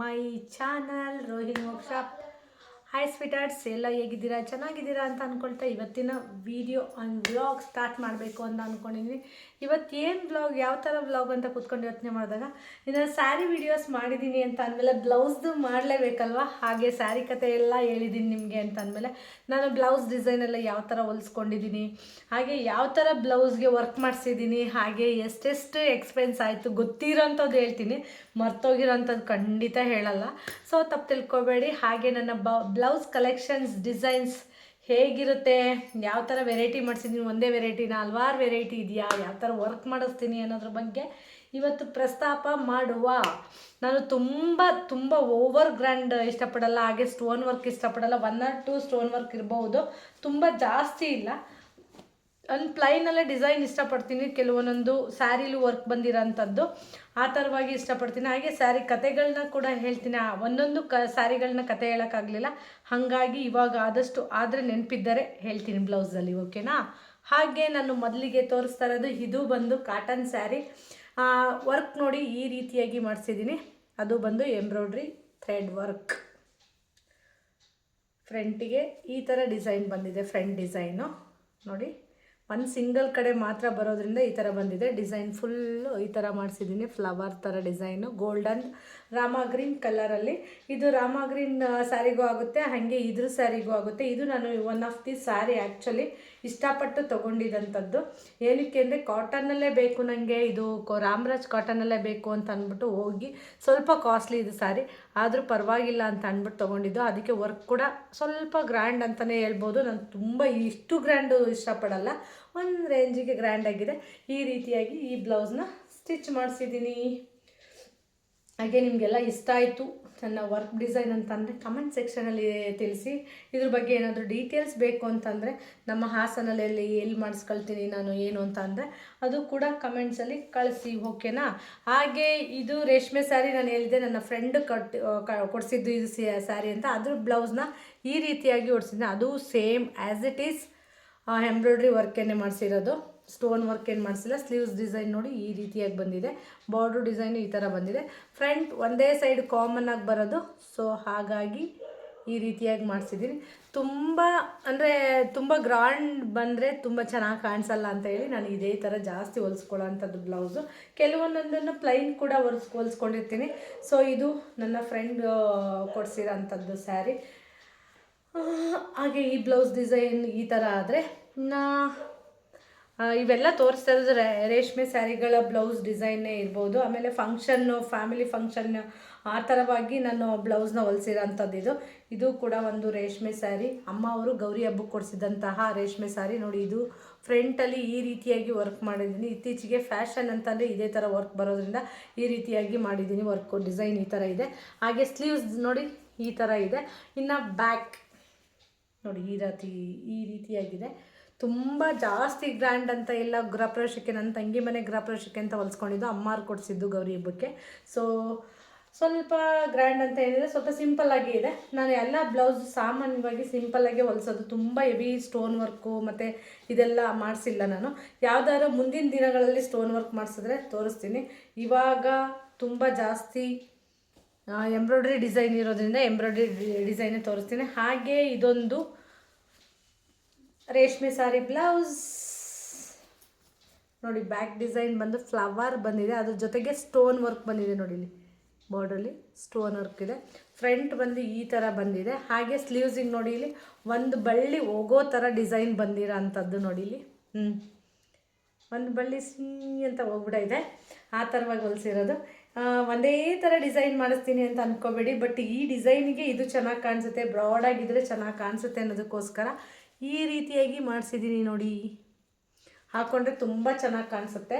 My channel Rohini workshop Hi sweethearts ಎಲ್ಲ ಹೇಗಿದ್ದೀರಾ? ಚೆನ್ನಾಗಿದ್ದೀರಾ ಅಂತ ಅಂದ್ಕೊಳ್ತಾ ಇವತ್ತಿನ ವಿಡಿಯೋ ಆನ್ ವ್ಲಾಗ್ ಸ್ಟಾರ್ಟ್ ಮಾಡಬೇಕು ಅಂತ ಅಂದ್ಕೊಂಡಿದ್ದೀನಿ ಇವತ್ತು ಏನು ಬ್ಲಾಗ್ ಯಾವ ಥರ ಬ್ಲಾಗ್ ಅಂತ ಕೂತ್ಕೊಂಡು ಯೋಚನೆ ಮಾಡಿದಾಗ ಇನ್ನು ಸ್ಯಾರಿ ವೀಡಿಯೋಸ್ ಮಾಡಿದ್ದೀನಿ ಅಂತ ಅಂದಮೇಲೆ ಬ್ಲೌಸ್ದು ಮಾಡಲೇಬೇಕಲ್ವ? ಹಾಗೆ ಸ್ಯಾರಿ ಕತೆ ಎಲ್ಲ ಹೇಳಿದ್ದೀನಿ ನಿಮಗೆ ಅಂತ ಅಂದಮೇಲೆ ನಾನು ಬ್ಲೌಸ್ ಡಿಸೈನ್ ಎಲ್ಲ ಯಾವ ಥರ ಹೊಲಿಸ್ಕೊಂಡಿದ್ದೀನಿ ಹಾಗೆ ಯಾವ ಥರ ಬ್ಲೌಸ್ಗೆ ವರ್ಕ್ ಮಾಡಿಸಿದ್ದೀನಿ ಹಾಗೆ ಎಷ್ಟೆಷ್ಟು ಎಕ್ಸ್ಪೆನ್ಸ್ ಆಯಿತು ಗೊತ್ತಿರೋಂಥದ್ದು ಹೇಳ್ತೀನಿ. ಮರ್ತೋಗಿರೋಂಥದ್ದು ಖಂಡಿತ ಹೇಳಲ್ಲ. ಸೊ ತಪ್ಪು ತಿಳ್ಕೊಬೇಡಿ. ಹಾಗೆ ನನ್ನ ಬ ಬ್ಲೌಸ್ ಕಲೆಕ್ಷನ್ಸ್, ಡಿಸೈನ್ಸ್ ಹೇಗಿರುತ್ತೆ? ಯಾವ ಥರ ವೆರೈಟಿ ಮಾಡಿಸಿದ್ದೀನಿ ಒಂದೇ ವೆರೈಟಿನ ಹಲ್ವಾರು ವೆರೈಟಿ ಇದೆಯಾ? ಯಾವ ಥರ ವರ್ಕ್ ಮಾಡಿಸ್ತೀನಿ ಅನ್ನೋದ್ರ ಬಗ್ಗೆ ಇವತ್ತು ಪ್ರಸ್ತಾಪ ಮಾಡುವ. ನಾನು ತುಂಬ ತುಂಬ ಓವರ್ ಗ್ರ್ಯಾಂಡ್ ಇಷ್ಟಪಡಲ್ಲ, ಹಾಗೆ ಸ್ಟೋನ್ ವರ್ಕ್ ಇಷ್ಟಪಡಲ್ಲ one or two stone work ಇರಬಹುದು. ತುಂಬ ಜಾಸ್ತಿ ಇಲ್ಲ. ಒಂದು ಪ್ಲೈನಲ್ಲೇ ಡಿಸೈನ್ ಇಷ್ಟಪಡ್ತೀನಿ. ಕೆಲವೊಂದೊಂದು ಸ್ಯಾರಿಲೂ ವರ್ಕ್ ಬಂದಿರೋಂಥದ್ದು. ಆ ಥರವಾಗಿ ಇಷ್ಟಪಡ್ತೀನಿ. ಹಾಗೆ ಸ್ಯಾರಿ ಕತೆಗಳನ್ನ ಕೂಡ ಹೇಳ್ತೀನಿ. ಒಂದೊಂದು ಕ ಸ್ಯಾರಿಗಳನ್ನ ಕತೆ ಹೇಳೋಕ್ಕಾಗಲಿಲ್ಲ. ಹಾಗಾಗಿ ಇವಾಗ ಆದಷ್ಟು ಆದರೆ ನೆನಪಿದ್ದರೆ ಹೇಳ್ತೀನಿ ಬ್ಲೌಸಲ್ಲಿ, ಓಕೆನಾ? ಹಾಗೆ ನಾನು ಮೊದಲಿಗೆ ತೋರಿಸ್ತಾ ಇರೋದು ಇದು ಬಂದು ಕಾಟನ್ ಸ್ಯಾರಿ ವರ್ಕ್ ನೋಡಿ ಈ ರೀತಿಯಾಗಿ ಮಾಡಿಸಿದ್ದೀನಿ. ಅದು ಬಂದು ಎಂಬ್ರಾಯ್ಡ್ರಿ ಥ್ರೆಡ್ ವರ್ಕ್ ಫ್ರಂಟಿಗೆ ಈ ಥರ ಡಿಸೈನ್ ಬಂದಿದೆ ಫ್ರಂಟ್ ಡಿಸೈನು ನೋಡಿ. ಒಂದು ಸಿಂಗಲ್ ಕಡೆ ಮಾತ್ರ ಬರೋದ್ರಿಂದ ಈ ಥರ ಬಂದಿದೆ. ಡಿಸೈನ್ ಫುಲ್ಲು ಈ ಥರ ಮಾಡಿಸಿದ್ದೀನಿ ಫ್ಲವರ್ ಥರ ಡಿಸೈನು. ಗೋಲ್ಡನ್ ರಾಮ ಗ್ರೀನ್ ಕಲರಲ್ಲಿ ಇದು ರಾಮಾಗ್ರೀನ್ ಸ್ಯಾರಿಗೂ ಆಗುತ್ತೆ. ಹಾಗೆ ಇದ್ರ ಸ್ಯಾರಿಗೂ ಆಗುತ್ತೆ. ಇದು ನಾನು one of the sari actually ಇಷ್ಟಪಟ್ಟು ತೊಗೊಂಡಿದ್ದಂಥದ್ದು ಏನಕ್ಕೆ ಅಂದರೆ ಕಾಟನ್ನಲ್ಲೇ ಬೇಕು ನನಗೆ ಇದು ಕೊ ರಾಮರಾಜ್ ಕಾಟನಲ್ಲೇ ಬೇಕು ಅಂತ ಅಂದ್ಬಿಟ್ಟು ಹೋಗಿ ಸ್ವಲ್ಪ ಕಾಸ್ಟ್ಲಿ ಇದು ಸಾರಿ ಆದರೂ ಪರವಾಗಿಲ್ಲ ಅಂತ ಅಂದ್ಬಿಟ್ಟು ತೊಗೊಂಡಿದ್ದು. ಅದಕ್ಕೆ ವರ್ಕ್ ಕೂಡ ಸ್ವಲ್ಪ ಗ್ರ್ಯಾಂಡ್ ಅಂತಲೇ ಹೇಳ್ಬೋದು. ನಾನು ತುಂಬ ಇಷ್ಟು ಗ್ರ್ಯಾಂಡು ಇಷ್ಟಪಡಲ್ಲ. ಒಂದು ರೇಂಜಿಗೆ ಗ್ರ್ಯಾಂಡಾಗಿದೆ ಈ ರೀತಿಯಾಗಿ ಈ ಬ್ಲೌಸ್ನ ಸ್ಟಿಚ್ ಮಾಡಿಸಿದ್ದೀನಿ. ಹಾಗೆ ನಿಮಗೆಲ್ಲ ಇಷ್ಟ ಆಯಿತು. ನನ್ನ ವರ್ಕ್ ಡಿಸೈನ್ ಅಂತಂದರೆ ಕಮೆಂಟ್ ಸೆಕ್ಷನಲ್ಲಿ ತಿಳಿಸಿ. ಇದ್ರ ಬಗ್ಗೆ ಏನಾದರೂ ಡೀಟೇಲ್ಸ್ ಬೇಕು ಅಂತಂದರೆ ನಮ್ಮ ಹಾಸನಲ್ಲಿ ಎಲ್ಲಿ ಮಾಡಿಸ್ಕೊಳ್ತೀನಿ ನಾನು, ಏನು ಅಂತ ಅಂದರೆ ಅದು ಕೂಡ ಕಮೆಂಟ್ಸಲ್ಲಿ ಕಳಿಸಿ ಓಕೆನಾ ಹಾಗೆ ಇದು ರೇಷ್ಮೆ ಸ್ಯಾರಿ ನಾನು ಹೇಳಿದೆ ನನ್ನ ಫ್ರೆಂಡ್ ಕಟ್ ಕೊಡಿಸಿದ್ದು ಇದು ಸ್ಯಾರಿ ಅಂತ. ಅದ್ರ ಬ್ಲೌಸ್ನ ಈ ರೀತಿಯಾಗಿ ಓಡಿಸಿದ್ದೆ ಅದು same as it is embroidery ವರ್ಕೇನೆ ಮಾಡಿಸಿರೋದು. ಸ್ಟೋನ್ ವರ್ಕ್ ಏನು ಮಾಡಿಸಿಲ್ಲ ಸ್ಲೀವ್ಸ್ ಡಿಸೈನ್ ನೋಡಿ ಈ ರೀತಿಯಾಗಿ ಬಂದಿದೆ. ಬಾರ್ಡ್ರ್ ಡಿಸೈನು ಈ ಥರ ಬಂದಿದೆ. ಫ್ರಂಟ್ ಒಂದೇ ಸೈಡ್ ಕಾಮನ್ ಆಗಿ ಬರೋದು ಸೊ ಹಾಗಾಗಿ ಈ ರೀತಿಯಾಗಿ ಮಾಡಿಸಿದ್ದೀನಿ. ತುಂಬ, ಅಂದರೆ ತುಂಬ ಗ್ರ್ಯಾಂಡ್ ಬಂದರೆ ತುಂಬ ಚೆನ್ನಾಗಿ ಕಾಣಿಸಲ್ಲ ಅಂತ ಹೇಳಿ ನಾನು ಇದೇ ಥರ ಜಾಸ್ತಿ ಹೊಲಿಸ್ಕೊಳ್ಳೋ ಅಂಥದ್ದು ಬ್ಲೌಸು ಕೆಲವೊಂದೊಂದನ್ನು ಪ್ಲೈನ್ ಕೂಡ ಹೊಲ್ಸ್, ಹೊಲಿಸ್ಕೊಂಡಿರ್ತೀನಿ. ಸೊ ಇದು ನನ್ನ ಫ್ರೆಂಡ್ ಕೊಡಿಸಿರೋ ಅಂಥದ್ದು ಸ್ಯಾರಿ ಹಾಗೆ ಈ ಬ್ಲೌಸ್ ಡಿಸೈನ್ ಈ ಥರ ಆದರೆ ನಾ ಇವೆಲ್ಲ ತೋರಿಸ್ತಾ ಇರೋದು ರೇಷ್ಮೆ ಸ್ಯಾರಿಗಳ ಬ್ಲೌಸ್ ಡಿಸೈನೇ ಇರ್ಬೋದು. ಆಮೇಲೆ ಫಂಕ್ಷನ್ನು ಫ್ಯಾಮಿಲಿ ಫಂಕ್ಷನ್ ಆ ಥರವಾಗಿ ನಾನು ಬ್ಲೌಸ್ನ ಹೊಲಿಸಿರೋಂಥದ್ದು ಇದು. ಇದು ಕೂಡ ಒಂದು ರೇಷ್ಮೆ ಸ್ಯಾರಿ. ಅಮ್ಮ ಅವರು ಗೌರಿ ಹಬ್ಬಕ್ಕೆ ಕೊಡಿಸಿದಂತಹ ರೇಷ್ಮೆ ಸ್ಯಾರಿ. ನೋಡಿ, ಇದು ಫ್ರಂಟಲ್ಲಿ ಈ ರೀತಿಯಾಗಿ ವರ್ಕ್ ಮಾಡಿದ್ದೀನಿ. ಇತ್ತೀಚೆಗೆ ಫ್ಯಾಷನ್ ಅಂತಂದರೆ ಇದೇ ಥರ ವರ್ಕ್ ಬರೋದ್ರಿಂದ ಈ ರೀತಿಯಾಗಿ ಮಾಡಿದ್ದೀನಿ ವರ್ಕು ಡಿಸೈನ್ ಈ ಥರ ಇದೆ. ಹಾಗೆ ಸ್ಲೀವ್ಸ್ ನೋಡಿ, ಈ ಥರ ಇದೆ. ಇನ್ನು ಬ್ಯಾಕ್ ನೋಡಿ, ಈ ರೀತಿ, ಈ ರೀತಿಯಾಗಿದೆ. ತುಂಬ ಜಾಸ್ತಿ ಗ್ರ್ಯಾಂಡ್ ಅಂತ ಎಲ್ಲ ಗೃಹಪ್ರವೇಶಕ್ಕೆ ನನ್ನ ತಂಗಿ ಮನೆ ಗೃಹಪ್ರವೇಶಕ್ಕೆ ಅಂತ ಹೊಲಿಸ್ಕೊಂಡಿದ್ದು, ಅಮ್ಮಾರು ಕೊಡಿಸಿದ್ದು ಗೌರಿ ಹಬ್ಬಕ್ಕೆ. ಸೊ ಸ್ವಲ್ಪ ಗ್ರ್ಯಾಂಡ್ ಅಂತ ಹೇಳಿದರೆ ಸ್ವಲ್ಪ ಸಿಂಪಲ್ಲಾಗಿ ಇದೆ. ನಾನು ಎಲ್ಲ ಬ್ಲೌಸ್ ಸಾಮಾನ್ಯವಾಗಿ ಸಿಂಪಲ್ಲಾಗಿ ಹೊಲಿಸೋದು. ತುಂಬ ಹೆವಿ ಸ್ಟೋನ್ ವರ್ಕು ಮತ್ತು ಇದೆಲ್ಲ ಮಾಡಿಸಿಲ್ಲ ನಾನು. ಯಾವುದಾದ್ರು ಮುಂದಿನ ದಿನಗಳಲ್ಲಿ ಸ್ಟೋನ್ ವರ್ಕ್ ಮಾಡಿಸಿದ್ರೆ ತೋರಿಸ್ತೀನಿ. ಇವಾಗ ತುಂಬ ಜಾಸ್ತಿ ಎಂಬ್ರಾಯ್ಡ್ರಿ ಡಿಸೈನ್ ಇರೋದ್ರಿಂದ ಎಂಬ್ರಾಯ್ಡ್ರಿ ಡಿಸೈನೇ ತೋರಿಸ್ತೀನಿ. ಹಾಗೆ ಇದೊಂದು ರೇಷ್ಮೆ ಸಾರಿ ಬ್ಲೌಸ್. ನೋಡಿ, ಬ್ಯಾಕ್ ಡಿಸೈನ್ ಬಂದು ಫ್ಲವರ್ ಬಂದಿದೆ. ಅದ್ರ ಜೊತೆಗೆ ಸ್ಟೋನ್ ವರ್ಕ್ ಬಂದಿದೆ ನೋಡಿ ಇಲ್ಲಿ ಬಾರ್ಡ್ರಲ್ಲಿ. ಸ್ಟೋನ್ ವರ್ಕ್ ಇದೆ. ಫ್ರಂಟ್ ಬಂದು ಈ ಥರ ಬಂದಿದೆ. ಹಾಗೆ ಸ್ಲೀವ್ಸಿಗೆ ನೋಡಿ ಇಲ್ಲಿ ಒಂದು ಬಳ್ಳಿ ಹೋಗೋ ಥರ ಡಿಸೈನ್ ಬಂದಿರೋ ಅಂಥದ್ದು ನೋಡಿ ಇಲ್ಲಿ. ಹ್ಞೂ. ಒಂದು ಬಳ್ಳಿ ಸೀ ಅಂತ ಹೋಗ್ಬಿಟ್ಟಿದೆ ಆ ಥರವಾಗಿ ಹೊಲಿಸಿರೋದು. ಒಂದೇ ಥರ ಡಿಸೈನ್ ಮಾಡಿಸ್ತೀನಿ ಅಂತ ಅಂದ್ಕೋಬೇಡಿ ಬಟ್ ಈ ಡಿಸೈನಿಗೆ ಇದು ಚೆನ್ನಾಗಿ ಕಾಣಿಸುತ್ತೆ. ಬ್ರಾಡಾಗಿದ್ದರೆ ಚೆನ್ನಾಗಿ ಕಾಣಿಸುತ್ತೆ ಅನ್ನೋದಕ್ಕೋಸ್ಕರ ಈ ರೀತಿಯಾಗಿ ಮಾಡಿಸಿದ್ದೀನಿ ನೋಡಿ. ಹಾಕ್ಕೊಂಡ್ರೆ ತುಂಬ ಚೆನ್ನಾಗಿ ಕಾಣಿಸುತ್ತೆ.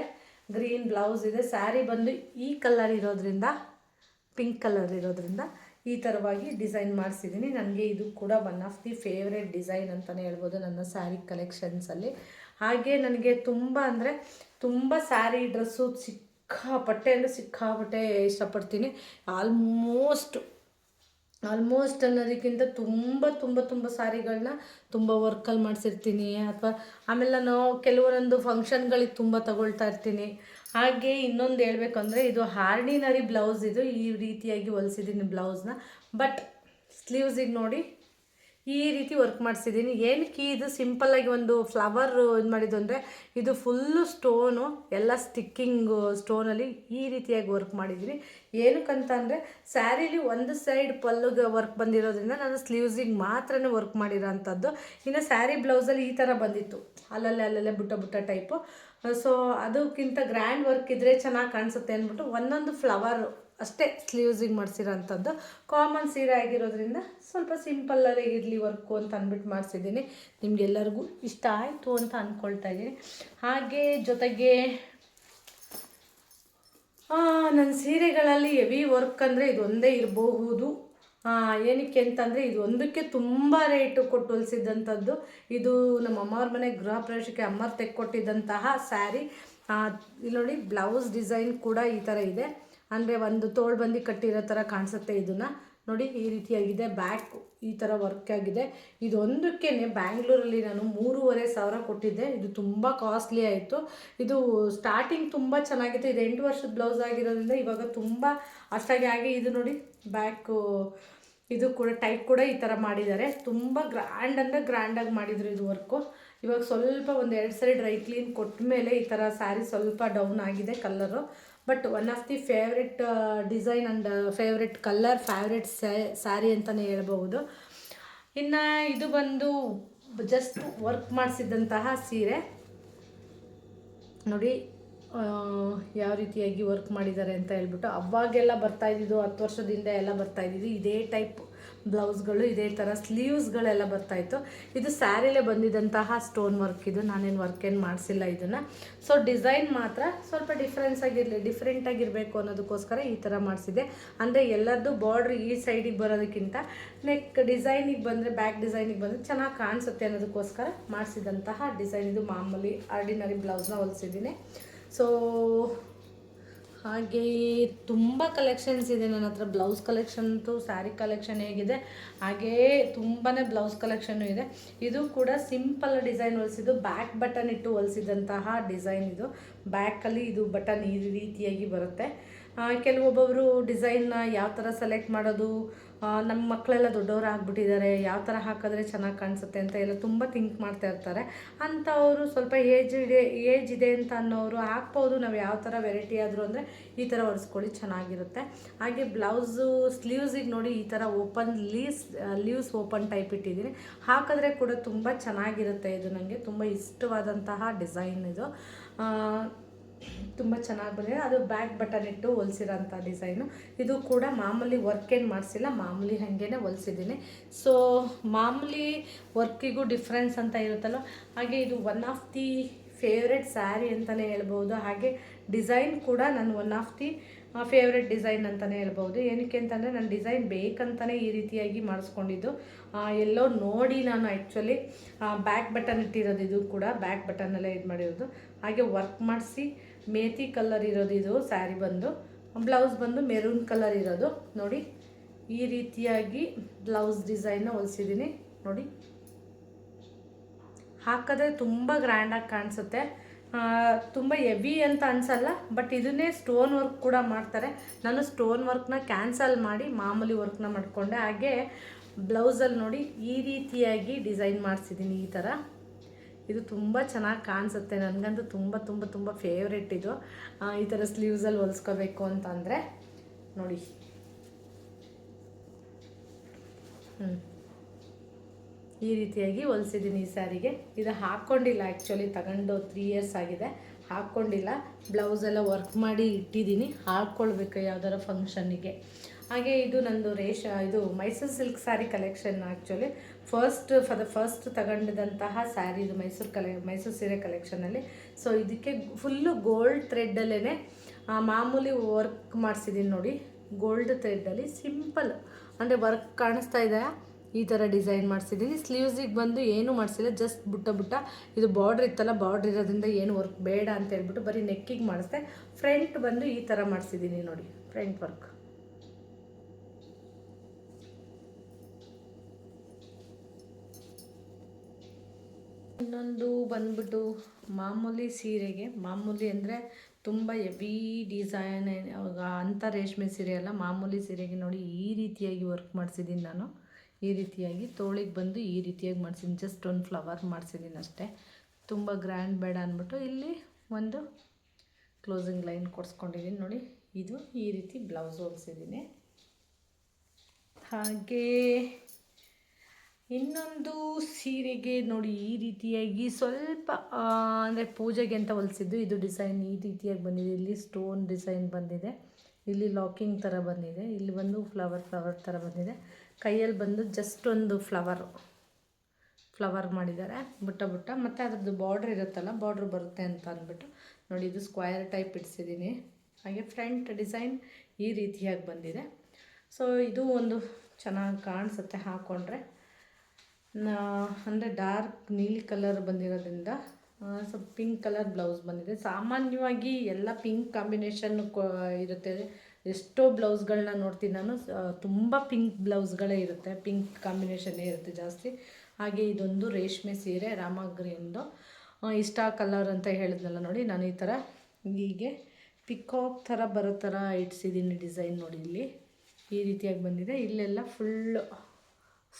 ಗ್ರೀನ್ ಬ್ಲೌಸ್ ಇದೆ. ಸ್ಯಾರಿ ಬಂದು ಈ ಕಲರ್ ಇರೋದ್ರಿಂದ, ಪಿಂಕ್ ಕಲರ್ ಇರೋದ್ರಿಂದ ಈ ಥರವಾಗಿ ಡಿಸೈನ್ ಮಾಡಿಸಿದ್ದೀನಿ ನನಗೆ ಇದು ಕೂಡ one of the favourite design ಅಂತಲೇ ಹೇಳ್ಬೋದು ನನ್ನ ಸ್ಯಾರಿ ಕಲೆಕ್ಷನ್ಸಲ್ಲಿ ಹಾಗೆ ನನಗೆ ತುಂಬ ಅಂದರೆ ತುಂಬ ಸ್ಯಾರಿ, ಡ್ರೆಸ್ಸು ಸಿಕ್ಕಾಪಟ್ಟೆ ಅಂದರೆ ಸಿಕ್ಕಾಪಟ್ಟೆ ಇಷ್ಟಪಡ್ತೀನಿ. ಆಲ್ಮೋಸ್ಟ್ ಆಲ್ಮೋಸ್ಟ್ ಅನ್ನೋದಕ್ಕಿಂತ ತುಂಬ ತುಂಬ ತುಂಬ ಸಾರಿಗಳನ್ನ ತುಂಬ ವರ್ಕಲ್ಲಿ ಮಾಡಿಸಿರ್ತೀನಿ. ಅಥವಾ ಆಮೇಲೆ ನಾನು ಕೆಲವೊಂದು ಫಂಕ್ಷನ್ಗಳಿಗೆ ತುಂಬ ತಗೊಳ್ತಾ ಇರ್ತೀನಿ. ಹಾಗೆ ಇನ್ನೊಂದು ಹೇಳ್ಬೇಕಂದ್ರೆ ಇದು ಹಾರ್ಡಿನರಿ ಬ್ಲೌಸ್ ಇದು ಈ ರೀತಿಯಾಗಿ ಹೊಲಿಸಿದ್ದೀನಿ ಬ್ಲೌಸ್ನ ಬಟ್ ಸ್ಲೀವ್ಸಿಗೆ ನೋಡಿ ಈ ರೀತಿ ವರ್ಕ್ ಮಾಡಿಸಿದ್ದೀನಿ. ಏನಕ್ಕೆ ಇದು ಸಿಂಪಲ್ಲಾಗಿ ಒಂದು ಫ್ಲವರ್ ಇದು ಮಾಡಿದ್ದು ಅಂದರೆ, ಇದು ಫುಲ್ಲು ಸ್ಟೋನು ಎಲ್ಲ ಸ್ಟಿಕ್ಕಿಂಗು ಸ್ಟೋನಲ್ಲಿ ಈ ರೀತಿಯಾಗಿ ವರ್ಕ್ ಮಾಡಿದ್ದೀನಿ. ಏನಕ್ಕಂತ ಅಂದರೆ ಸ್ಯಾರಿಲಿ ಒಂದು ಸೈಡ್ ಪಲ್ಲುಗೆ ವರ್ಕ್ ಬಂದಿರೋದ್ರಿಂದ ನಾನು ಸ್ಲೀವ್ಸಿಗೆ ಮಾತ್ರ ವರ್ಕ್ ಮಾಡಿರೋ ಅಂಥದ್ದು ಇನ್ನು ಸ್ಯಾರಿ ಬ್ಲೌಸಲ್ಲಿ ಈ ಥರ ಬಂದಿತ್ತು. ಅಲ್ಲಲ್ಲೇ ಅಲ್ಲಲ್ಲೇ ಬುಟ್ಟ ಬುಟ್ಟ ಟೈಪು ಸೊ ಅದಕ್ಕಿಂತ ಗ್ರ್ಯಾಂಡ್ ವರ್ಕ್ ಇದ್ದರೆ ಚೆನ್ನಾಗಿ ಕಾಣಿಸುತ್ತೆ ಅಂದ್ಬಿಟ್ಟು ಒಂದೊಂದು ಫ್ಲವರು ಅಷ್ಟೇ ಸ್ಲೀವ್ಸಿಗೆ ಮಾಡಿಸಿರೋ ಅಂಥದ್ದು ಕಾಮನ್ ಸೀರೆ ಆಗಿರೋದ್ರಿಂದ ಸ್ವಲ್ಪ ಸಿಂಪಲ್ಲರೇ ಇರಲಿ ವರ್ಕು ಅಂತ ಅಂದ್ಬಿಟ್ಟು ಮಾಡಿಸಿದ್ದೀನಿ. ನಿಮಗೆಲ್ಲರಿಗೂ ಇಷ್ಟ ಆಯಿತು ಅಂತ ಅಂದ್ಕೊಳ್ತಾ ಇದ್ದೀನಿ. ಹಾಗೆ ಜೊತೆಗೆ ನನ್ನ ಸೀರೆಗಳಲ್ಲಿ ಹೆವಿ ವರ್ಕ್ ಅಂದರೆ ಇದೊಂದೇ ಇರಬಹುದು. ಏನಕ್ಕೆ ಅಂತಂದರೆ ಇದು ಒಂದಕ್ಕೆ ತುಂಬ ರೇಟು ಕೊಟ್ಟು ಹೊಲಿಸಿದ್ದಂಥದ್ದು ಇದು ನಮ್ಮ ಅಮ್ಮವ್ರ ಮನೆ ಗೃಹ ಪ್ರವೇಶಕ್ಕೆ ಅಮ್ಮವ್ರು ತೆಕ್ಕೊಟ್ಟಿದ್ದಂತಹ ಸ್ಯಾರಿ ಇಲ್ಲಿ ನೋಡಿ ಬ್ಲೌಸ್ ಡಿಸೈನ್ ಕೂಡ ಈ ಥರ ಇದೆ. ಅಂದರೆ ಒಂದು ತೋಳು ಬಂದು ಕಟ್ಟಿರೋ ಥರ ಕಾಣಿಸುತ್ತೆ ಇದನ್ನು. ನೋಡಿ, ಈ ರೀತಿಯಾಗಿದೆ ಬ್ಯಾಕ್ ಈ ಥರ ವರ್ಕ್ ಆಗಿದೆ. ಇದೊಂದಕ್ಕೇ ಬ್ಯಾಂಗ್ಳೂರಲ್ಲಿ ನಾನು ಮೂರುವರೆ ಸಾವಿರ ಕೊಟ್ಟಿದ್ದೆ. ಇದು ತುಂಬ ಕಾಸ್ಟ್ಲಿ ಆಯಿತು. ಇದು ಸ್ಟಾರ್ಟಿಂಗ್ ತುಂಬ ಚೆನ್ನಾಗಿತ್ತು. ಇದು ಎಂಟು ವರ್ಷದ ಬ್ಲೌಸ್ ಆಗಿರೋದ್ರಿಂದ ಇವಾಗ ತುಂಬ ಅಷ್ಟಾಗಿ ಆಗಿ ಇದು ನೋಡಿ ಬ್ಯಾಕು ಇದು ಕೂಡ ಟೈಪ್ ಕೂಡ ಈ ಥರ ಮಾಡಿದ್ದಾರೆ. ತುಂಬ ಗ್ರ್ಯಾಂಡ್ ಅಂದರೆ ಗ್ರ್ಯಾಂಡಾಗಿ ಮಾಡಿದರು ಇದು ವರ್ಕು ಇವಾಗ ಸ್ವಲ್ಪ ಒಂದು ಎರಡು ಸರಿ ಡ್ರೈ ಕ್ಲೀನ್ ಕೊಟ್ಟ ಮೇಲೆ ಈ ಥರ ಸ್ಯಾರಿ ಸ್ವಲ್ಪ ಡೌನ್ ಆಗಿದೆ colour but one of the favourite design and favourite colour, favourite sari ಅಂತಲೇ ಹೇಳ್ಬೋದು ಇನ್ನು ಇದು ಬಂದು ಜಸ್ಟ್ ವರ್ಕ್ ಮಾಡಿಸಿದಂತಹ ಸೀರೆ. ನೋಡಿ ಯಾವ ರೀತಿಯಾಗಿ ವರ್ಕ್ ಮಾಡಿದ್ದಾರೆ ಅಂತ ಹೇಳ್ಬಿಟ್ಟು, ಅವಾಗೆಲ್ಲ ಬರ್ತಾ ಇದ್ದಿದ್ದು, ಹತ್ತು ವರ್ಷದಿಂದ ಎಲ್ಲ ಬರ್ತಾ ಇದ್ದಿದ್ದು, ಇದೇ ಟೈಪ್ ಬ್ಲೌಸ್ಗಳು ಇದೇ ಥರ ಸ್ಲೀವ್ಸ್ಗಳೆಲ್ಲ ಬರ್ತಾಯಿತ್ತು ಇದು ಸ್ಯಾರಿಲೇ ಬಂದಿದ್ದಂತಹ ಸ್ಟೋನ್ ವರ್ಕ್ ಇದು. ನಾನೇನು ವರ್ಕ್ ಏನು ಮಾಡಿಸಿಲ್ಲ ಇದನ್ನು. ಸೊ ಡಿಸೈನ್ ಮಾತ್ರ ಸ್ವಲ್ಪ ಡಿಫ್ರೆನ್ಸ್ ಆಗಿರಲಿ ಡಿಫ್ರೆಂಟ್ ಆಗಿರಬೇಕು ಅನ್ನೋದಕ್ಕೋಸ್ಕರ ಈ ಥರ ಮಾಡಿಸಿದೆ ಅಂದರೆ ಎಲ್ಲರದ್ದು ಬಾರ್ಡ್ರ್ ಈ ಸೈಡಿಗೆ ಬರೋದಕ್ಕಿಂತ ನೆಕ್ ಡಿಸೈನಿಗೆ ಬಂದರೆ ಬ್ಯಾಕ್ ಡಿಸೈನಿಗೆ ಬಂದರೆ ಚೆನ್ನಾಗಿ ಕಾಣಿಸುತ್ತೆ ಅನ್ನೋದಕ್ಕೋಸ್ಕರ ಮಾಡಿಸಿದಂತಹ ಡಿಸೈನ್ ಇದು ಮಾಮೂಲಿ ಆರ್ಡಿನರಿ ಬ್ಲೌಸ್ನ ಹೊಲಿಸಿದ್ದೀನಿ. ಸೊ ಹಾಗೆ ತುಂಬ ಕಲೆಕ್ಷನ್ಸ್ ಇದೆ ನನ್ನ ಹತ್ರ. ಬ್ಲೌಸ್ ಕಲೆಕ್ಷನ್ ಸ್ಯಾರಿ ಕಲೆಕ್ಷನ್ ಹೇಗಿದೆ. ಹಾಗೆಯೇ ತುಂಬಾ ಬ್ಲೌಸ್ ಕಲೆಕ್ಷನ್ನು ಇದೆ. ಇದು ಕೂಡ ಸಿಂಪಲ್ ಡಿಸೈನ್ ಹೊಲಿಸಿದ್ದು ಬ್ಯಾಕ್ ಬಟನ್ ಇಟ್ಟು ಹೊಲಿಸಿದಂತಹ ಡಿಸೈನ್ ಇದು. ಬ್ಯಾಕಲ್ಲಿ ಇದು ಬಟನ್ ಈ ರೀತಿಯಾಗಿ ಬರುತ್ತೆ. ಕೆಲವೊಬ್ಬೊಬ್ಬರು ಡಿಸೈನ್ನ ಯಾವ ಥರ ಸೆಲೆಕ್ಟ್ ಮಾಡೋದು ನಮ್ಮ ಮಕ್ಕಳೆಲ್ಲ ದೊಡ್ಡವರು ಆಗಿಬಿಟ್ಟಿದ್ದಾರೆ ಯಾವ ಥರ ಹಾಕಿದ್ರೆ ಚೆನ್ನಾಗಿ ಕಾಣಿಸುತ್ತೆ ಅಂತ ಎಲ್ಲ ತುಂಬ ಥಿಂಕ್ ಮಾಡ್ತಾ ಇರ್ತಾರೆ. ಅಂಥವರು ಸ್ವಲ್ಪ ಏಜ್ ಇದೆ ಏಜ್ ಇದೆ ಅಂತ ಅನ್ನೋರು ಹಾಕ್ಬೋದು. ನಾವು ಯಾವ ಥರ ವೆರೈಟಿ ಆದರೂ ಅಂದರೆ ಈ ಥರ ಒರೆಸ್ಕೊಳ್ಳಿ ಚೆನ್ನಾಗಿರುತ್ತೆ. ಹಾಗೆ ಬ್ಲೌಸು ಸ್ಲೀವ್ಸಿಗೆ ನೋಡಿ ಈ ಥರ open leaves leaves open type ಇಟ್ಟಿದ್ದೀನಿ. ಹಾಕಿದ್ರೆ ಕೂಡ ತುಂಬ ಚೆನ್ನಾಗಿರುತ್ತೆ ಇದು ನನಗೆ ತುಂಬ ಇಷ್ಟವಾದಂತಹ ಡಿಸೈನ್ ಇದು. ತುಂಬ ಚೆನ್ನಾಗಿ ಬಂದಿದೆ. ಅದು ಬ್ಯಾಕ್ ಬಟನ್ ಇಟ್ಟು ಹೊಲಿಸಿರೋಂಥ ಡಿಸೈನು ಇದು ಕೂಡ ಮಾಮೂಲಿ ವರ್ಕ್ ಏನು ಮಾಡಿಸಿಲ್ಲ, ಮಾಮೂಲಿ ಹಾಗೇ ಹೊಲಿಸಿದ್ದೀನಿ. ಸೊ ಮಾಮೂಲಿ ವರ್ಕಿಗೂ ಡಿಫ್ರೆನ್ಸ್ ಅಂತ ಇರುತ್ತಲ್ಲ ಹಾಗೆ ಇದು one of the favourite sari ಅಂತಲೇ ಹೇಳ್ಬೋದು. ಹಾಗೆ ಡಿಸೈನ್ ಕೂಡ ನಾನು one of the favourite design ಅಂತಲೇ ಹೇಳ್ಬೋದು. ಏನಕ್ಕೆ ಅಂತಂದರೆ, ನಾನು ಡಿಸೈನ್ ಬೇಕಂತಲೇ ಈ ರೀತಿಯಾಗಿ ಮಾಡಿಸ್ಕೊಂಡಿದ್ದು. ಎಲ್ಲೋ ನೋಡಿ ನಾನು ಆ್ಯಕ್ಚುಲಿ ಬ್ಯಾಕ್ ಬಟನ್ ಇಟ್ಟಿರೋದು ಇದು ಕೂಡ ಬ್ಯಾಕ್ ಬಟನ್ನಲ್ಲೇ ಇದು ಮಾಡಿರೋದು ಹಾಗೆ ವರ್ಕ್ ಮಾಡಿಸಿ ಮೇಥಿ ಕಲರ್ ಇರೋದು ಇದು, ಸ್ಯಾರಿ ಬಂದು. ಬ್ಲೌಸ್ ಬಂದು ಮೆರೂನ್ ಕಲರ್ ಇರೋದು. ನೋಡಿ, ಈ ರೀತಿಯಾಗಿ ಬ್ಲೌಸ್ ಡಿಸೈನ್ನ ಹೊಲಿಸಿದ್ದೀನಿ ನೋಡಿ. ಹಾಕಿದ್ರೆ ತುಂಬ ಗ್ರ್ಯಾಂಡಾಗಿ ಕಾಣಿಸುತ್ತೆ. ತುಂಬ ಎವಿ ಅಂತ ಅನಿಸಲ್ಲ ಬಟ್ ಇದನ್ನೇ ಸ್ಟೋನ್ ವರ್ಕ್ ಕೂಡ ಮಾಡ್ತಾರೆ. ನಾನು ಸ್ಟೋನ್ ವರ್ಕ್ನ ಕ್ಯಾನ್ಸಲ್ ಮಾಡಿ ಮಾಮೂಲಿ ವರ್ಕ್ನ ಮಾಡಿಕೊಂಡೆ. ಹಾಗೆ ಬ್ಲೌಸಲ್ಲಿ ನೋಡಿ ಈ ರೀತಿಯಾಗಿ ಡಿಸೈನ್ ಮಾಡಿಸಿದ್ದೀನಿ ಈ ಥರ ಇದು ತುಂಬ ಚೆನ್ನಾಗಿ ಕಾಣಿಸುತ್ತೆ. ನನಗಂತೂ ತುಂಬ ತುಂಬ ತುಂಬ ಫೇವ್ರೆಟ್ ಇದು. ಈ ಥರ ಸ್ಲೀವ್ಸಲ್ಲಿ ಹೊಲಿಸ್ಕೋಬೇಕು ಅಂತಂದರೆ, ನೋಡಿ. ಹ್ಞೂ ಈ ರೀತಿಯಾಗಿ ಹೊಲಿಸಿದ್ದೀನಿ ಈ ಸ್ಯಾರಿಗೆ. ಇದು ಹಾಕ್ಕೊಂಡಿಲ್ಲ ಆ್ಯಕ್ಚುಲಿ ತಗೊಂಡು ತ್ರೀ ಇಯರ್ಸ್ ಆಗಿದೆ. ಹಾಕ್ಕೊಂಡಿಲ್ಲ. ಬ್ಲೌಸೆಲ್ಲ ವರ್ಕ್ ಮಾಡಿ ಇಟ್ಟಿದ್ದೀನಿ. ಹಾಕ್ಕೊಳ್ಬೇಕು ಯಾವ್ದಾರ ಫಂಕ್ಷನ್ನಿಗೆ ಹಾಗೆ ಇದು ನಂದು ರೇಷ, ಇದು Mysore silk sari collection actually first for the first ತಗೊಂಡಿದಂತಹ sari ಇದು ಮೈಸೂರು ಕಲೆ, ಮೈಸೂರು ಸೀರೆ ಕಲೆಕ್ಷನಲ್ಲಿ ಸೊ ಇದಕ್ಕೆ ಫುಲ್ಲು ಗೋಲ್ಡ್ ಥ್ರೆಡ್ಡಲ್ಲೇ ಮಾಮೂಲಿ ವರ್ಕ್ ಮಾಡಿಸಿದ್ದೀನಿ ನೋಡಿ. ಗೋಲ್ಡ್ ಥ್ರೆಡ್ಡಲ್ಲಿ ಸಿಂಪಲ್ ಅಂದರೆ ವರ್ಕ್ ಕಾಣಿಸ್ತಾ ಇದೆ. ಈ ಥರ ಡಿಸೈನ್ ಮಾಡಿಸಿದ್ದೀನಿ ಸ್ಲೀವ್ಸಿಗೆ ಬಂದು ಏನು ಮಾಡಿಸಿಲ್ಲ ಜಸ್ಟ್ ಬುಟ್ಟ ಬುಟ್ಟ. ಇದು ಬಾರ್ಡ್ರ್ ಇತ್ತಲ್ಲ ಬಾರ್ಡ್ರ್ ಇರೋದ್ರಿಂದ ಏನು ವರ್ಕ್ ಬೇಡ ಅಂತ ಹೇಳ್ಬಿಟ್ಟು ಬರೀ ನೆಕ್ಕಿಗೆ ಮಾಡಿಸ್ದೆ. ಫ್ರಂಟ್ ಬಂದು ಈ ಥರ ಮಾಡಿಸಿದ್ದೀನಿ ನೋಡಿ ಫ್ರಂಟ್ ವರ್ಕ್ ಇನ್ನೊಂದು ಬಂದ್ಬಿಟ್ಟು ಮಾಮೂಲಿ ಸೀರೆಗೆ, ಮಾಮೂಲಿ ಅಂದರೆ ತುಂಬ ಎವಿ ಡಿಸೈನ್ ಅಂಥ ರೇಷ್ಮೆ ಸೀರೆ ಅಲ್ಲ, ಮಾಮೂಲಿ ಸೀರೆಗೆ ನೋಡಿ ಈ ರೀತಿಯಾಗಿ ವರ್ಕ್ ಮಾಡಿಸಿದ್ದೀನಿ ನಾನು. ಈ ರೀತಿಯಾಗಿ ತೋಳಿಗೆ ಬಂದು ಈ ರೀತಿಯಾಗಿ ಮಾಡಿಸಿದ್ದೀನಿ ಜಸ್ಟ್ ಒಂದು ಫ್ಲವರ್ ಮಾಡಿಸಿದ್ದೀನಿ ಅಷ್ಟೇ. ತುಂಬ ಗ್ರ್ಯಾಂಡ್ ಬೇಡ ಅಂದ್ಬಿಟ್ಟು ಇಲ್ಲಿ ಒಂದು ಕ್ಲೋಸಿಂಗ್ ಲೈನ್ ಕೊಡಿಸ್ಕೊಂಡಿದ್ದೀನಿ ನೋಡಿ, ಇದು ಈ ರೀತಿ ಬ್ಲೌಸ್ ಹೊಲಿಸಿದ್ದೀನಿ ಹಾಗೆ ಇನ್ನೊಂದು ಸೀರೆಗೆ ನೋಡಿ, ಈ ರೀತಿಯಾಗಿ ಸ್ವಲ್ಪ ಅಂದರೆ ಪೂಜೆಗೆ ಅಂತ ಹೊಲಿಸಿದ್ದು, ಇದು ಡಿಸೈನ್ ಈ ರೀತಿಯಾಗಿ ಬಂದಿದೆ. ಇಲ್ಲಿ ಸ್ಟೋನ್ ಡಿಸೈನ್ ಬಂದಿದೆ. ಇಲ್ಲಿ ಲಾಕಿಂಗ್ ಥರ ಬಂದಿದೆ. ಇಲ್ಲಿ ಬಂದು ಫ್ಲವರ್ ಫ್ಲವರ್ ಥರ ಬಂದಿದೆ. ಕೈಯಲ್ಲಿ ಬಂದು ಜಸ್ಟ್ ಒಂದು ಫ್ಲವರು, ಫ್ಲವರ್ ಮಾಡಿದ್ದಾರೆ. ಬುಟ್ಟ ಬುಟ್ಟ. ಮತ್ತು ಅದ್ರದ್ದು ಬಾರ್ಡ್ರ್ ಇರುತ್ತಲ್ಲ, ಬಾರ್ಡ್ರ್ ಬರುತ್ತೆ ಅಂತ ಅಂದ್ಬಿಟ್ಟು ನೋಡಿ, ಇದು ಸ್ಕ್ವಯರ್ ಟೈಪ್ ಇಡಿಸಿದ್ದೀನಿ. ಹಾಗೆ ಫ್ರಂಟ್ ಡಿಸೈನ್ ಈ ರೀತಿಯಾಗಿ ಬಂದಿದೆ. ಸೊ, ಇದು ಒಂದು ಚೆನ್ನಾಗಿ ಕಾಣಿಸುತ್ತೆ ಹಾಕ್ಕೊಂಡ್ರೆ ಅಂದರೆ ಡಾರ್ಕ್ ನೀಲಿ ಕಲರ್ ಬಂದಿರೋದ್ರಿಂದ ಸ್ವಲ್ಪ ಪಿಂಕ್ ಕಲರ್ ಬ್ಲೌಸ್ ಬಂದಿದೆ. ಸಾಮಾನ್ಯವಾಗಿ ಎಲ್ಲ ಪಿಂಕ್ ಕಾಂಬಿನೇಷನ್ ಇರುತ್ತೆ. ಎಷ್ಟೋ ಬ್ಲೌಸ್ಗಳನ್ನ ನೋಡ್ತೀನಿ ನಾನು. ತುಂಬ ಪಿಂಕ್ ಬ್ಲೌಸ್ಗಳೇ ಇರುತ್ತೆ. ಪಿಂಕ್ ಕಾಂಬಿನೇಷನ್ನೇ ಇರುತ್ತೆ ಜಾಸ್ತಿ. ಹಾಗೆ ಇದೊಂದು ರೇಷ್ಮೆ ಸೀರೆ ರಾಮಗ್ರಿಯಿಂದ ಇಷ್ಟ ಕಲರ್ ಅಂತ ಹೇಳಿದ್ನಲ್ಲ ನೋಡಿ, ನಾನು ಈ ಥರ ಹೀಗೆ ಪಿಕಾಕ್ ಥರ ಬರೋ ಥರ ಇಟ್ಸಿದ್ದೀನಿ ಡಿಸೈನ್ ನೋಡಿ ಇಲ್ಲಿ. ಈ ರೀತಿಯಾಗಿ ಬಂದಿದೆ. ಇಲ್ಲೆಲ್ಲ ಫುಲ್ಲು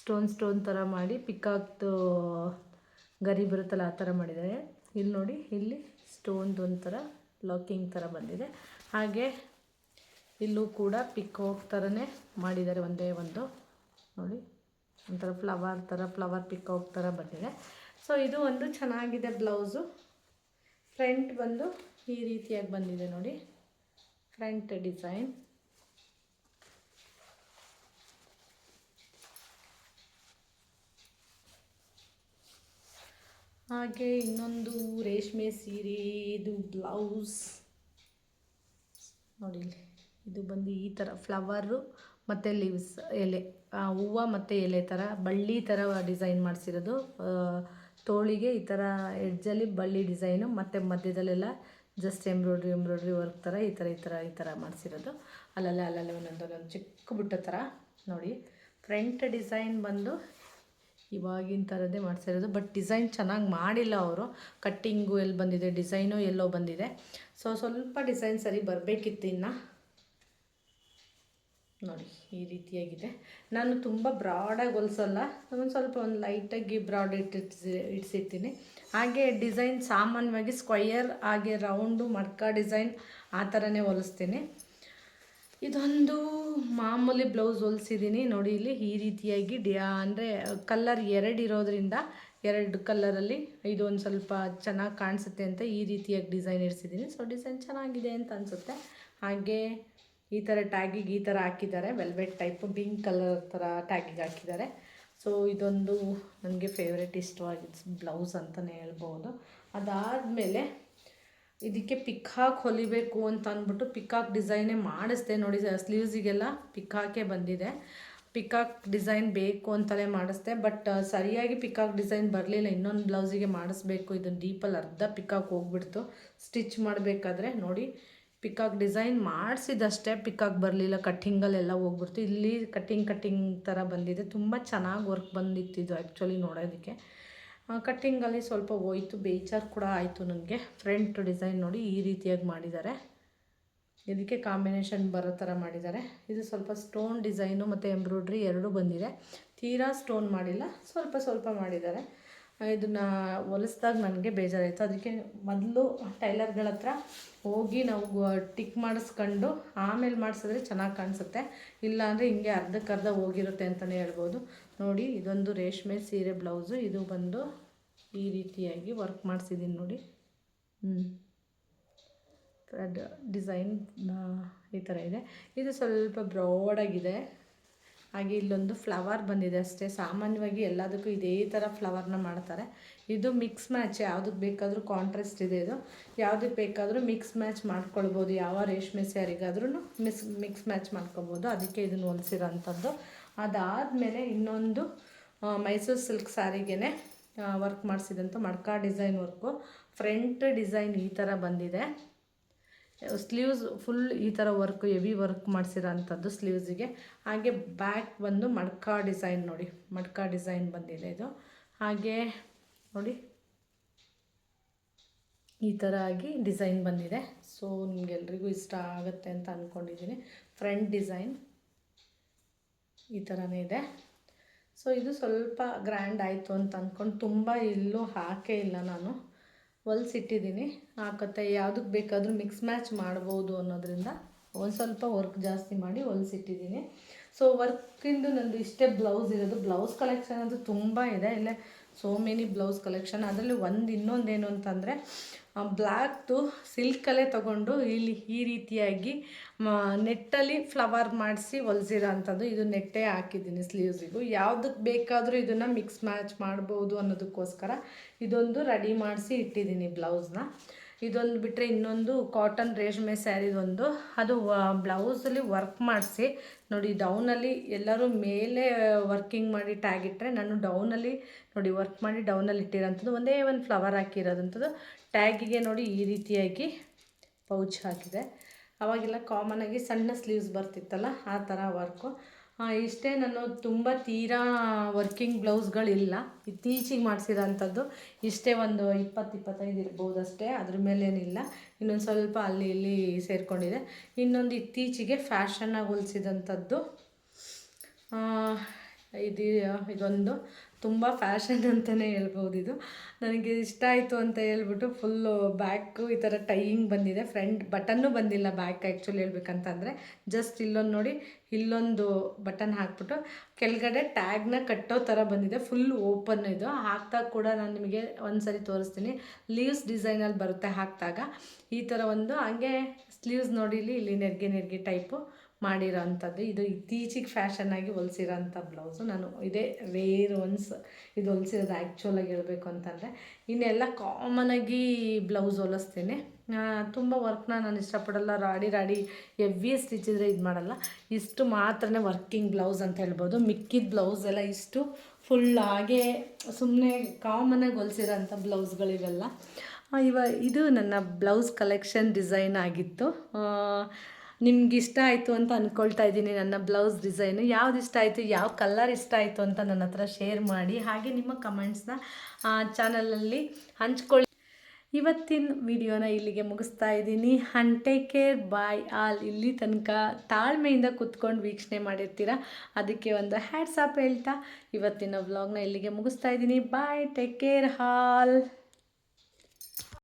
ಸ್ಟೋನ್ ಸ್ಟೋನ್ ಥರ ಮಾಡಿ ಪಿಕಾಕ್ದು ಗರಿ ಬರುತ್ತಲ್ಲ, ಆ ಥರ ಮಾಡಿದ್ದಾರೆ. ಇಲ್ಲಿ ನೋಡಿ, ಇಲ್ಲಿ ಸ್ಟೋನ್ದು ಒಂಥರ ಲಾಕಿಂಗ್ ಥರ ಬಂದಿದೆ. ಹಾಗೆ ಇಲ್ಲೂ ಕೂಡ ಪಿಕಾಕ್ ಥರನೇ ಮಾಡಿದ್ದಾರೆ ಒಂದೇ ಒಂದು, ನೋಡಿ, ಒಂಥರ ಫ್ಲವರ್ ಥರ ಫ್ಲವರ್ ಪಿಕಾಕ್ ಥರ ಬಂದಿದೆ. ಸೊ ಇದು ಒಂದು ಚೆನ್ನಾಗಿದೆ ಬ್ಲೌಸು ಫ್ರಂಟ್ ಬಂದು ಈ ರೀತಿಯಾಗಿ ಬಂದಿದೆ ನೋಡಿ. ಫ್ರಂಟ್ ಡಿಸೈನ್ ಹಾಗೆ ಇನ್ನೊಂದು ರೇಷ್ಮೆ ಸೀರೆ, ಇದು ಬ್ಲೌಸ್ ನೋಡಿ ಇದು ಬಂದು ಈ ಥರ ಫ್ಲವರು ಮತ್ತು ಲೀವ್ಸ್ ಎಲೆ. ಹೂವು ಮತ್ತು ಎಲೆ ಥರ ಬಳ್ಳಿ ಥರ ಡಿಸೈನ್ ಮಾಡಿಸಿರೋದು. ತೋಳಿಗೆ ಈ ಥರ ಎಡ್ಜಲ್ಲಿ ಬಳ್ಳಿ ಡಿಸೈನು ಮತ್ತು ಮಧ್ಯದಲ್ಲೆಲ್ಲ ಜಸ್ಟ್ ಎಂಬ್ರಾಯ್ಡ್ರಿ ಎಂಬ್ರಾಯ್ಡ್ರಿ ವರ್ಕ್ ಥರ ಈ ಥರ ಈ ಥರ ಈ ಥರ ಮಾಡಿಸಿರೋದು. ಅಲ್ಲಲ್ಲೇ ಅಲ್ಲಲ್ಲೇ ಒಂದೊಂದು ಒಂದೊಂದು ಚಿಕ್ಕ ಬುಟ್ಟ ಥರ ನೋಡಿ ಫ್ರಂಟ್ ಡಿಸೈನ್ ಬಂದು ಇವಾಗಿನ ಥರದ್ದೇ ಇರೋದು ಬಟ್ ಡಿಸೈನ್ ಚೆನ್ನಾಗಿ ಮಾಡಿಲ್ಲ ಅವರು. ಕಟ್ಟಿಂಗು ಎಲ್ಲಿ ಬಂದಿದೆ ಡಿಸೈನು ಎಲ್ಲೋ ಬಂದಿದೆ. ಸೊ ಸ್ವಲ್ಪ ಡಿಸೈನ್ ಸರಿ ಬರಬೇಕಿತ್ತು ಇನ್ನು. ನೋಡಿ, ಈ ರೀತಿಯಾಗಿದೆ. ನಾನು ತುಂಬ ಬ್ರಾಡಾಗಿ ಹೊಲ್ಸಲ್ಲ. ಒಂದು ಸ್ವಲ್ಪ ಒಂದು ಲೈಟಾಗಿ ಬ್ರಾಡ್ ಇಟ್ಟಿರ್ಸಿ ಇಟ್ಸಿರ್ತೀನಿ. ಹಾಗೆ ಡಿಸೈನ್ ಸಾಮಾನ್ಯವಾಗಿ ಸ್ಕ್ವಯರ್ ಹಾಗೆ ರೌಂಡು ಮಡ್ಕ ಡಿಸೈನ್ ಆ ಥರನೇ ಹೊಲಿಸ್ತೀನಿ. ಇದೊಂದು ಮಾಮೂಲಿ ಬ್ಲೌಸ್ ಹೊಲಿಸಿದ್ದೀನಿ ನೋಡಿ ಇಲ್ಲಿ ಈ ರೀತಿಯಾಗಿ ಡಿ ಅಂದರೆ ಕಲ್ಲರ್ ಎರಡು ಇರೋದ್ರಿಂದ ಎರಡು ಕಲ್ಲರಲ್ಲಿ ಇದು ಒಂದು ಸ್ವಲ್ಪ ಚೆನ್ನಾಗಿ ಕಾಣಿಸುತ್ತೆ ಅಂತ ಈ ರೀತಿಯಾಗಿ ಡಿಸೈನ್ ಇರಿಸಿದ್ದೀನಿ ಸೊ ಡಿಸೈನ್ ಚೆನ್ನಾಗಿದೆ ಅಂತ ಅನಿಸುತ್ತೆ. ಹಾಗೆ ಈ ಥರ ಟ್ಯಾಗಿಗೆ ಈ ಥರ ಹಾಕಿದ್ದಾರೆ. ವೆಲ್ವೆಟ್ ಟೈಪು ಪಿಂಕ್ ಕಲರ್ ಥರ ಟ್ಯಾಗಿಗೆ ಹಾಕಿದ್ದಾರೆ. ಸೊ ಇದೊಂದು ನನಗೆ ಫೇವ್ರೆಟ್ ಇಷ್ಟವಾಗಿದ್ದು ಬ್ಲೌಸ್ ಅಂತಲೇ ಹೇಳ್ಬೋದು. ಅದಾದಮೇಲೆ ಇದಕ್ಕೆ ಪಿಕ್ಕಾಕ್ ಹೊಲಿಬೇಕು ಅಂತ ಅಂದ್ಬಿಟ್ಟು ಪಿಕ್ಕಾಕ್ ಡಿಸೈನೇ ಮಾಡಿಸ್ದೆ ನೋಡಿ ಸ್ಲೀವ್ಸಿಗೆಲ್ಲ ಪಿಕ್ಕಾಕೆ ಬಂದಿದೆ. ಪಿಕಾಕ್ ಡಿಸೈನ್ ಬೇಕು ಅಂತಲೇ ಮಾಡಿಸ್ದೆ, ಬಟ್ ಸರಿಯಾಗಿ ಪಿಕಾಕ್ ಡಿಸೈನ್ ಬರಲಿಲ್ಲ. ಇನ್ನೊಂದು ಬ್ಲೌಸಿಗೆ ಮಾಡಿಸ್ಬೇಕು. ಇದನ್ನು ಡೀಪಲ್ಲಿ ಅರ್ಧ ಪಿಕಾಕ್ ಹೋಗ್ಬಿಡ್ತು. ಸ್ಟಿಚ್ ಮಾಡಬೇಕಾದ್ರೆ ನೋಡಿ ಪಿಕಾಕ್ ಡಿಸೈನ್ ಮಾಡಿಸಿದಷ್ಟೇ ಪಿಕಾಕ್ ಬರಲಿಲ್ಲ. ಕಟ್ಟಿಂಗಲ್ಲೆಲ್ಲ ಹೋಗ್ಬಿಡ್ತು. ಇಲ್ಲಿ ಕಟ್ಟಿಂಗ್ ಕಟ್ಟಿಂಗ್ ಥರ ಬಂದಿದೆ. ತುಂಬ ಚೆನ್ನಾಗಿ ವರ್ಕ್ ಬಂದಿತ್ತು ಇದು ಆ್ಯಕ್ಚುಲಿ ನೋಡೋದಕ್ಕೆ. ಕಟ್ಟಿಂಗಲ್ಲಿ ಸ್ವಲ್ಪ ಹೋಯ್ತು, ಬೇಜಾರು ಕೂಡ ಆಯಿತು ನನಗೆ. ಫ್ರಂಟ್ ಡಿಸೈನ್ ನೋಡಿ ಈ ರೀತಿಯಾಗಿ ಮಾಡಿದ್ದಾರೆ. ಇದಕ್ಕೆ ಕಾಂಬಿನೇಷನ್ ಬರೋ ಥರ ಮಾಡಿದ್ದಾರೆ. ಇದು ಸ್ವಲ್ಪ ಸ್ಟೋನ್ ಡಿಸೈನು ಮತ್ತು ಎಂಬ್ರಾಯ್ಡ್ರಿ ಎರಡೂ ಬಂದಿದೆ. ತೀರಾ ಸ್ಟೋನ್ ಮಾಡಿಲ್ಲ, ಸ್ವಲ್ಪ ಸ್ವಲ್ಪ ಮಾಡಿದ್ದಾರೆ. ಇದನ್ನು ಹೊಲಿಸ್ದಾಗ ನನಗೆ ಬೇಜಾರಾಯಿತು. ಅದಕ್ಕೆ ಮೊದಲು ಟೈಲರ್ಗಳ ಹತ್ರ ಹೋಗಿ ನಾವು ಟಿಕ್ ಮಾಡಿಸ್ಕೊಂಡು ಆಮೇಲೆ ಮಾಡಿಸಿದ್ರೆ ಚೆನ್ನಾಗಿ ಕಾಣಿಸುತ್ತೆ. ಇಲ್ಲಾಂದರೆ ಹಿಂಗೆ ಅರ್ಧಕ್ಕರ್ಧ ಹೋಗಿರುತ್ತೆ ಅಂತಲೇ ಹೇಳ್ಬೋದು. ನೋಡಿ, ಇದೊಂದು ರೇಷ್ಮೆ ಸೀರೆ ಬ್ಲೌಸು. ಇದು ಬಂದು ಈ ರೀತಿಯಾಗಿ ವರ್ಕ್ ಮಾಡಿಸಿದ್ದೀನಿ ನೋಡಿ. ಹ್ಞೂ ಡಿಸೈನ್ ಈ ಥರ ಇದೆ. ಇದು ಸ್ವಲ್ಪ ಬ್ರಾಡಾಗಿದೆ ಹಾಗೆ ಇಲ್ಲೊಂದು ಫ್ಲವರ್ ಬಂದಿದೆ ಅಷ್ಟೇ. ಸಾಮಾನ್ಯವಾಗಿ ಎಲ್ಲದಕ್ಕೂ ಇದೇ ಥರ ಫ್ಲವರ್ನ ಮಾಡ್ತಾರೆ. ಇದು ಮಿಕ್ಸ್ ಮ್ಯಾಚ್ ಯಾವುದಕ್ಕೆ ಬೇಕಾದರೂ ಕಾಂಟ್ರಾಸ್ಟ್ ಇದೆ ಇದು. ಯಾವುದಕ್ಕೆ ಬೇಕಾದರೂ ಮಿಕ್ಸ್ ಮ್ಯಾಚ್ ಮಾಡ್ಕೊಳ್ಬೋದು. ಯಾವ ರೇಷ್ಮೆ ಸ್ಯಾರಿಗಾದ್ರೂ ಮಿಸ್ ಮಿಕ್ಸ್ ಮ್ಯಾಚ್ ಮಾಡ್ಕೊಬೋದು ಅದಕ್ಕೆ ಇದನ್ನು ಹೊಲಿಸಿರೋಂಥದ್ದು. ಅದಾದಮೇಲೆ ಇನ್ನೊಂದು ಮೈಸೂರು ಸಿಲ್ಕ್ ಸ್ಯಾರಿಗೇ ವರ್ಕ್ ಮಾಡಿಸಿದಂಥ ಮಡ್ಕ ಡಿಸೈನ್ ವರ್ಕು ಫ್ರಂಟ್ ಡಿಸೈನ್ ಈ ಥರ ಬಂದಿದೆ. ಸ್ಲೀವ್ಸ್ ಫುಲ್ ಈ ಥರ ವರ್ಕ್ ಹೆವಿ ವರ್ಕ್ ಮಾಡಿಸಿರೋ ಅಂಥದ್ದು ಸ್ಲೀವ್ಸಿಗೆ ಹಾಗೆ ಬ್ಯಾಕ್ ಬಂದು ಮಡ್ಕ ಡಿಸೈನ್ ನೋಡಿ. ಮಡ್ಕ ಡಿಸೈನ್ ಬಂದಿದೆ ಇದು. ಹಾಗೆ ನೋಡಿ. ಈ ಥರ ಆಗಿ ಡಿಸೈನ್ ಬಂದಿದೆ. ಸೊ ನಿಮಗೆಲ್ರಿಗೂ ಇಷ್ಟ ಆಗುತ್ತೆ ಅಂತ ಅಂದ್ಕೊಂಡಿದ್ದೀನಿ ಫ್ರಂಟ್ ಡಿಸೈನ್ ಈ ಥರನೇ ಇದೆ. ಸೊ ಇದು ಸ್ವಲ್ಪ ಗ್ರ್ಯಾಂಡ್ ಆಯಿತು ಅಂತ ಅಂದ್ಕೊಂಡು ತುಂಬ ಎಲ್ಲೂ ಹಾಕೇ ಇಲ್ಲ ನಾನು. ಹೊಲ್ಸಿಟ್ಟಿದ್ದೀನಿ ಹಾಕತ್ತೆ. ಯಾವುದಕ್ಕೆ ಬೇಕಾದರೂ ಮಿಕ್ಸ್ ಮ್ಯಾಚ್ ಮಾಡ್ಬೋದು ಅನ್ನೋದ್ರಿಂದ ಒಂದು ಸ್ವಲ್ಪ ವರ್ಕ್ ಜಾಸ್ತಿ ಮಾಡಿ ಹೊಲ್ಸಿಟ್ಟಿದ್ದೀನಿ ಸೊ ವರ್ಕಿಂದು ನಂದು ಇಷ್ಟೇ ಬ್ಲೌಸ್ ಇರೋದು. ಬ್ಲೌಸ್ ಕಲೆಕ್ಷನ್ ಅದು ತುಂಬ ಇದೆ. ಇಲ್ಲೇ ಸೋ ಮೆನಿ ಬ್ಲೌಸ್ ಕಲೆಕ್ಷನ್ ಅದರಲ್ಲಿ ಒಂದು ಇನ್ನೊಂದೇನು ಅಂತಂದರೆ ಬ್ಲ್ಯಾಕ್ದು ಸಿಲ್ಕಲ್ಲೇ ತೊಗೊಂಡು ಇಲ್ಲಿ ಈ ರೀತಿಯಾಗಿ ನೆಟ್ಟಲ್ಲಿ ಫ್ಲವರ್ ಮಾಡಿಸಿ ಹೊಲ್ಸಿರೋ ಅಂಥದ್ದು. ಇದು ನೆಟ್ಟೇ ಹಾಕಿದ್ದೀನಿ ಸ್ಲೀವ್ಸಿಗೂ. ಯಾವುದಕ್ಕೆ ಬೇಕಾದರೂ ಇದನ್ನು ಮಿಕ್ಸ್ ಮ್ಯಾಚ್ ಮಾಡ್ಬೋದು ಅನ್ನೋದಕ್ಕೋಸ್ಕರ ಇದೊಂದು ರೆಡಿ ಮಾಡಿಸಿ ಇಟ್ಟಿದ್ದೀನಿ ಬ್ಲೌಸ್ನ. ಇದೊಂದು ಬಿಟ್ಟರೆ ಇನ್ನೊಂದು ಕಾಟನ್ ರೇಷ್ಮೆ ಸ್ಯಾರಿದೊಂದು ಅದು ಬ್ಲೌಸಲ್ಲಿ ವರ್ಕ್ ಮಾಡಿಸಿ, ನೋಡಿ ಡೌನಲ್ಲಿ ಎಲ್ಲರೂ ಮೇಲೆ ವರ್ಕಿಂಗ್ ಮಾಡಿ ಟ್ಯಾಗ್ ಇಟ್ಟರೆ ನಾನು ಡೌನಲ್ಲಿ, ನೋಡಿ ವರ್ಕ್ ಮಾಡಿ ಡೌನಲ್ಲಿ ಇಟ್ಟಿರೋಂಥದ್ದು. ಒಂದೇ ಒಂದು ಫ್ಲವರ್ ಹಾಕಿರೋದಂಥದ್ದು ಟ್ಯಾಗಿಗೆ ನೋಡಿ ಈ ರೀತಿಯಾಗಿ ಪೌಚ್ ಹಾಕಿದೆ. ಅವಾಗೆಲ್ಲ ಕಾಮನಾಗಿ ಸಣ್ಣ ಸ್ಲೀವ್ಸ್ ಬರ್ತಿತ್ತಲ್ಲ, ಆ ಥರ ವರ್ಕು ಇಷ್ಟೇ ನಾನು ತುಂಬ ತೀರಾ ವರ್ಕಿಂಗ್ ಬ್ಲೌಸ್ಗಳಿಲ್ಲ ಇತ್ತೀಚಿಗೆ ಮಾಡಿಸಿರೋಂಥದ್ದು ಇಷ್ಟೇ ಒಂದು ಇಪ್ಪತ್ತು ಇಪ್ಪತ್ತೈದು ಇರ್ಬೋದು ಅಷ್ಟೇ ಅದ್ರ ಮೇಲೇನಿಲ್ಲ. ಇನ್ನೊಂದು ಸ್ವಲ್ಪ ಅಲ್ಲಿ ಇಲ್ಲಿ ಸೇರಿಕೊಂಡಿದೆ. ಇನ್ನೊಂದು ಇತ್ತೀಚೆಗೆ ಫ್ಯಾಷನ್ನಾಗಿ ಹೊಲಿಸಿದಂಥದ್ದು ಇದು, ಇದೊಂದು. ತುಂಬ ಫ್ಯಾಷನ್ ಅಂತಲೇ ಹೇಳ್ಬೋದು ಇದು. ನನಗೆ ಇಷ್ಟ ಆಯಿತು ಅಂತ ಹೇಳ್ಬಿಟ್ಟು ಫುಲ್ಲು ಬ್ಯಾಕು ಈ ಥರ ಟೈಯಿಂಗ್ ಬಂದಿದೆ. ಫ್ರಂಟ್ ಬಟನ್ನು ಬಂದಿಲ್ಲ ಬ್ಯಾಕ್ ಆ್ಯಕ್ಚುಲಿ ಹೇಳ್ಬೇಕಂತಂದರೆ. ಜಸ್ಟ್ ಇಲ್ಲೊಂದು ನೋಡಿ, ಇಲ್ಲೊಂದು ಬಟನ್ ಹಾಕ್ಬಿಟ್ಟು ಕೆಳಗಡೆ ಟ್ಯಾಗ್ನ ಕಟ್ಟೋ ಥರ ಬಂದಿದೆ. ಫುಲ್ ಓಪನ್ ಇದು. ಹಾಕ್ದಾಗ ಕೂಡ ನಾನು ನಿಮಗೆ ಒಂದು ಸರಿ ತೋರಿಸ್ತೀನಿ ಲೀವ್ಸ್ ಡಿಸೈನಲ್ಲಿ ಬರುತ್ತೆ ಹಾಕಿದಾಗ. ಈ ಥರ ಒಂದು, ಹಂಗೆ ಸ್ಲೀವ್ಸ್ ನೋಡಿ ಇಲ್ಲಿ ನೆರಿಗೆ ನೆರಿಗೆ ಟೈಪು ಮಾಡಿರೋ ಅಂಥದ್ದು ಇದು ಇತ್ತೀಚಿಗೆ ಫ್ಯಾಷನ್ನಾಗಿ ಹೊಲಿಸಿರೋ ಅಂಥ ಬ್ಲೌಸು. ನಾನು ಇದೇ ರೇರ್ ಒನ್ಸ್ ಇದು ಹೊಲಿಸಿರೋದು ಆ್ಯಕ್ಚುಲಾಗಿ ಹೇಳಬೇಕು ಅಂತಂದರೆ. ಇನ್ನೆಲ್ಲ ಕಾಮನಾಗಿ ಬ್ಲೌಸ್ ಹೊಲಿಸ್ತೀನಿ. ತುಂಬ ವರ್ಕ್ನ ನಾನು ಇಷ್ಟಪಡಲ್ಲ. ರಾಡಿ ರಾಡಿ ಎವ್ವಿ ಸ್ಟಿಚಿದ್ರೆ ಇದು ಮಾಡಲ್ಲ. ಇಷ್ಟು ಮಾತ್ರ ವರ್ಕಿಂಗ್ ಬ್ಲೌಸ್ ಅಂತ ಹೇಳ್ಬೋದು. ಮಿಕ್ಕಿದ ಬ್ಲೌಸ್ ಎಲ್ಲ ಇಷ್ಟು ಫುಲ್ ಸುಮ್ಮನೆ ಕಾಮನಾಗಿ ಹೊಲಿಸಿರೋ ಅಂಥ ಬ್ಲೌಸ್ಗಳಿವೆಲ್ಲ ಇವ, ಇದು ನನ್ನ ಬ್ಲೌಸ್ ಕಲೆಕ್ಷನ್ ಡಿಸೈನ್ ಆಗಿತ್ತು. ನಿಮ್ಗೆ ಇಷ್ಟ ಆಯಿತು ಅಂತ ಅಂದ್ಕೊಳ್ತಾ ಇದ್ದೀನಿ ನನ್ನ ಬ್ಲೌಸ್ ಡಿಸೈನ್. ಯಾವ್ದು ಇಷ್ಟ ಆಯಿತು, ಯಾವ ಕಲರ್ ಇಷ್ಟ ಆಯಿತು ಅಂತ ನನ್ನ ಹತ್ರ ಶೇರ್ ಮಾಡಿ. ಹಾಗೆ ನಿಮ್ಮ ಕಮೆಂಟ್ಸ್ನ ಚಾನಲಲ್ಲಿ ಹಂಚ್ಕೊಳ್ಳಿ. ಇವತ್ತಿನ ವಿಡಿಯೋನ ಇಲ್ಲಿಗೆ ಮುಗಿಸ್ತಾ ಇದ್ದೀನಿ. And take care, bye all. ಇಲ್ಲಿ ತನಕ ತಾಳ್ಮೆಯಿಂದ ಕುತ್ಕೊಂಡು ವೀಕ್ಷಣೆ ಮಾಡಿರ್ತೀರ? ಅದಕ್ಕೆ ಒಂದು ಹ್ಯಾಡ್ಸ್ ಆಪ್ ಹೇಳ್ತಾ ಇವತ್ತಿನ ವ್ಲಾಗ್ನ ಇಲ್ಲಿಗೆ ಮುಗಿಸ್ತಾ ಇದ್ದೀನಿ. ಬಾಯ್ ಟೇಕ್ ಕೇರ್ ಹಾಲ್